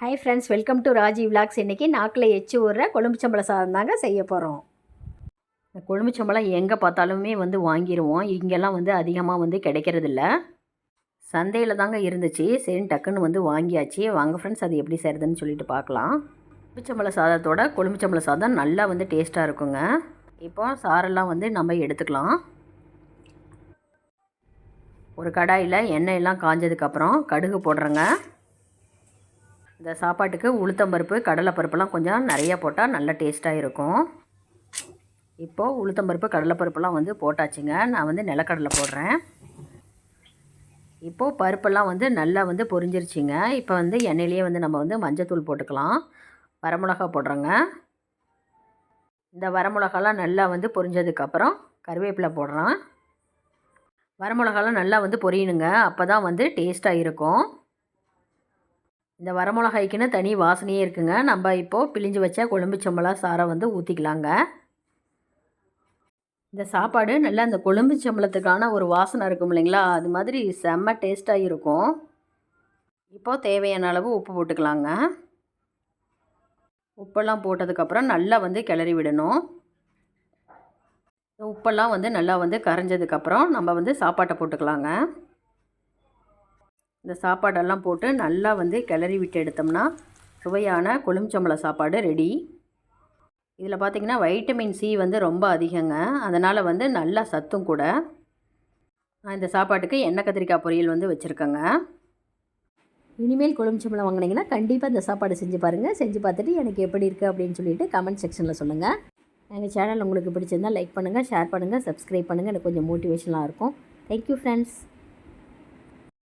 Hi friends welcome to Raji vlogs இன்றைக்கி நாக்கில் எச்சு ஊறுற கொழும்புச்சம்பளம் சாதம் தாங்க செய்ய போகிறோம் இந்த கொழும்புச்சம்பளம் எங்கே பார்த்தாலுமே வந்து வாங்கிடுவோம் இங்கெல்லாம் வந்து அதிகமாக வந்து கிடைக்கிறதில்ல. சந்தையில் தாங்க இருந்துச்சு. சரி டக்குன்னு வந்து வாங்கியாச்சு. வாங்க ஃப்ரெண்ட்ஸ் அது எப்படி செய்கிறதுன்னு சொல்லிட்டு பார்க்கலாம். கொழும்புச்சம்பளம் சாதத்தோட கொழும்புச்சம்பளம் சாதம் நல்லா வந்து டேஸ்ட்டாக இருக்குங்க. இப்போ சாரெல்லாம் வந்து நம்ம எடுத்துக்கலாம். ஒரு கடாயில் எண்ணெய் எல்லாம் காஞ்சதுக்கப்புறம் கடுகு போடுறேங்க. இந்த சாப்பாட்டுக்கு உளுத்தம்பருப்பு கடலைப்பருப்புலாம் கொஞ்சம் நிறையா போட்டால் நல்ல டேஸ்ட்டாக இருக்கும். இப்போது உளுத்தம்பருப்பு கடலைப்பருப்புலாம் வந்து போட்டாச்சுங்க. நான் வந்து நிலக்கடலை போடுறேன். இப்போது பருப்பெல்லாம் வந்து நல்லா வந்து பொரிஞ்சிருச்சிங்க. இப்போ வந்து எண்ணெயிலேயே வந்து நம்ம வந்து மஞ்சத்தூள் போட்டுக்கலாம். வரமிளகா போடுறோங்க. இந்த வரமிளகாலாம் நல்லா வந்து பொரிஞ்சதுக்கப்புறம் கருவேப்பிலை போடுறேன். வரமிளகாலாம் நல்லா வந்து பொரியணுங்க. அப்போ தான் வந்து டேஸ்ட்டாக இருக்கும். இந்த வரமிளகாய்க்குன்னு தனி வாசனையே இருக்குங்க. நம்ம இப்போது பிழிஞ்சு வச்ச கொழும்பு சம்பளம் சாரை வந்து ஊற்றிக்கலாங்க இந்த சாப்பாடு நல்லா அந்த கொழும்பு சம்பளத்துக்கான ஒரு வாசனை இருக்கும் இல்லைங்களா? அது மாதிரி செம்ம டேஸ்ட்டாக இருக்கும். இப்போது தேவையான அளவு உப்பு போட்டுக்கலாங்க. உப்பெல்லாம் போட்டதுக்கப்புறம் நல்லா வந்து கிளறி விடணும். உப்பெல்லாம் வந்து நல்லா வந்து கரைஞ்சதுக்கப்புறம் நம்ம வந்து சாப்பாட்டை போட்டுக்கலாங்க. இந்த சாப்பாடெல்லாம் போட்டு நல்லா வந்து கிளறி விட்டு எடுத்தோம்னா சுவையான கொழும்புச்சம்பள சாப்பாடு ரெடி. இதில் பார்த்திங்கன்னா வைட்டமின் சி வந்து ரொம்ப அதிகங்க. அதனால் வந்து நல்லா சத்தும் கூட. நான் இந்த சாப்பாட்டுக்கு எண்ணெய் கத்திரிக்காய் பொரியல் வந்து வச்சுருக்கேங்க. இனிமேல் கொழும்புச்சம்பளம் வாங்கினீங்கன்னா கண்டிப்பாக இந்த சாப்பாடு செஞ்சு பாருங்கள் செஞ்சு பார்த்துட்டு எனக்கு எப்படி இருக்குது அப்படின்னு சொல்லிட்டு கமெண்ட் செக்ஷனில் சொல்லுங்கள் எங்கள் சேனல் உங்களுக்கு பிடிச்சிருந்தால் லைக் பண்ணுங்கள் ஷேர் பண்ணுங்கள் சப்ஸ்கிரைப் பண்ணுங்கள் எனக்கு கொஞ்சம் மோட்டிவேஷனாக இருக்கும். Thank you friends